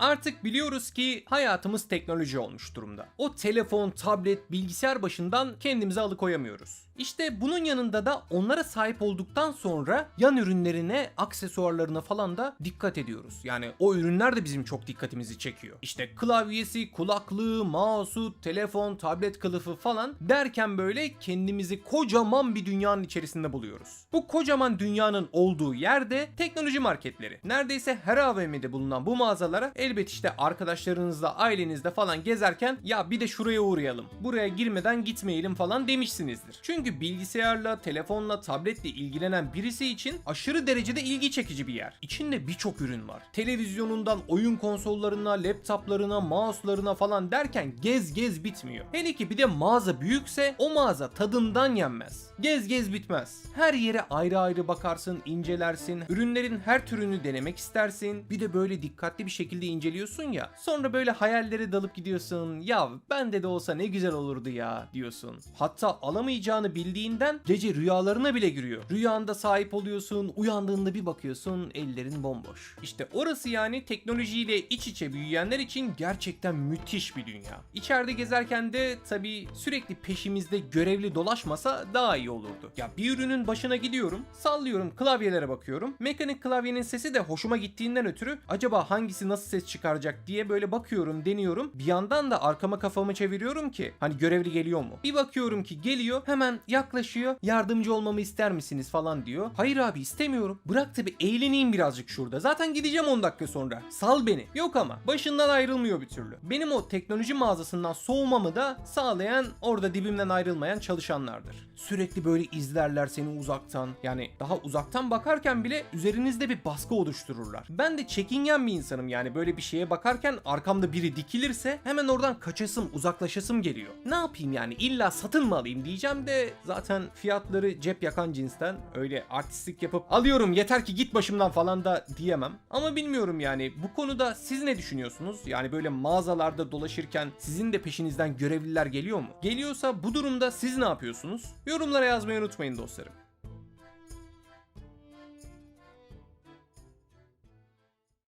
Artık biliyoruz ki hayatımız teknoloji olmuş durumda. O telefon, tablet, bilgisayar başından kendimizi alıkoyamıyoruz. İşte bunun yanında da onlara sahip olduktan sonra yan ürünlerine, aksesuarlarına falan da dikkat ediyoruz. Yani o ürünler de bizim çok dikkatimizi çekiyor. İşte klavyesi, kulaklığı, mouse'u, telefon, tablet kılıfı falan derken böyle kendimizi kocaman bir dünyanın içerisinde buluyoruz. Bu kocaman dünyanın olduğu yerde teknoloji marketleri. Neredeyse her AVM'de bulunan bu mağazalara elbet işte arkadaşlarınızla, ailenizle falan gezerken ya bir de şuraya uğrayalım. Buraya girmeden gitmeyelim falan demişsinizdir. Çünkü bilgisayarla, telefonla, tabletle ilgilenen birisi için aşırı derecede ilgi çekici bir yer. İçinde birçok ürün var. Televizyonundan oyun konsollarına, laptoplarına, mouse'larına falan derken gez gez bitmiyor. Hele ki bir de mağaza büyükse o mağaza tadından yenmez. Gez gez bitmez. Her yere ayrı ayrı bakarsın, incelersin. Ürünlerin her türünü denemek istersin. Bir de böyle dikkatli bir şekilde inceliyorsun ya. Sonra böyle hayallere dalıp gidiyorsun. Ya bende de olsa ne güzel olurdu ya diyorsun. Hatta alamayacağını bildiğinden gece rüyalarına bile giriyor. Rüyanda sahip oluyorsun, uyandığında bir bakıyorsun ellerin bomboş. İşte orası yani teknolojiyle iç içe büyüyenler için gerçekten müthiş bir dünya. İçeride gezerken de tabii sürekli peşimizde görevli dolaşmasa daha iyi olurdu. Ya bir ürünün başına gidiyorum, sallıyorum klavyelere bakıyorum. Mekanik klavyenin sesi de hoşuma gittiğinden ötürü acaba hangisi nasıl ses çıkaracak diye böyle bakıyorum, deniyorum. Bir yandan da arkama kafamı çeviriyorum ki hani görevli geliyor mu? Bir bakıyorum ki geliyor, hemen yaklaşıyor. Yardımcı olmamı ister misiniz falan diyor. Hayır abi istemiyorum. Bırak tabii eğleneyim birazcık şurada. Zaten gideceğim 10 dakika sonra. Sal beni. Yok ama başından ayrılmıyor bir türlü. Benim o teknoloji mağazasından soğumamı da sağlayan orada dibimden ayrılmayan çalışanlardır. Sürekli böyle izlerler seni uzaktan. Yani daha uzaktan bakarken bile üzerinizde bir baskı oluştururlar. Ben de çekingen bir insanım yani böyle bir şeye bakarken arkamda biri dikilirse hemen oradan kaçasım, uzaklaşasım geliyor. Ne yapayım yani illa satın mı alayım diyeceğim zaten fiyatları cep yakan cinsten öyle artistlik yapıp alıyorum yeter ki git başımdan falan da diyemem. Ama bilmiyorum yani bu konuda siz ne düşünüyorsunuz? Yani böyle mağazalarda dolaşırken sizin de peşinizden görevliler geliyor mu? Geliyorsa bu durumda siz ne yapıyorsunuz? Yorumlara yazmayı unutmayın dostlarım.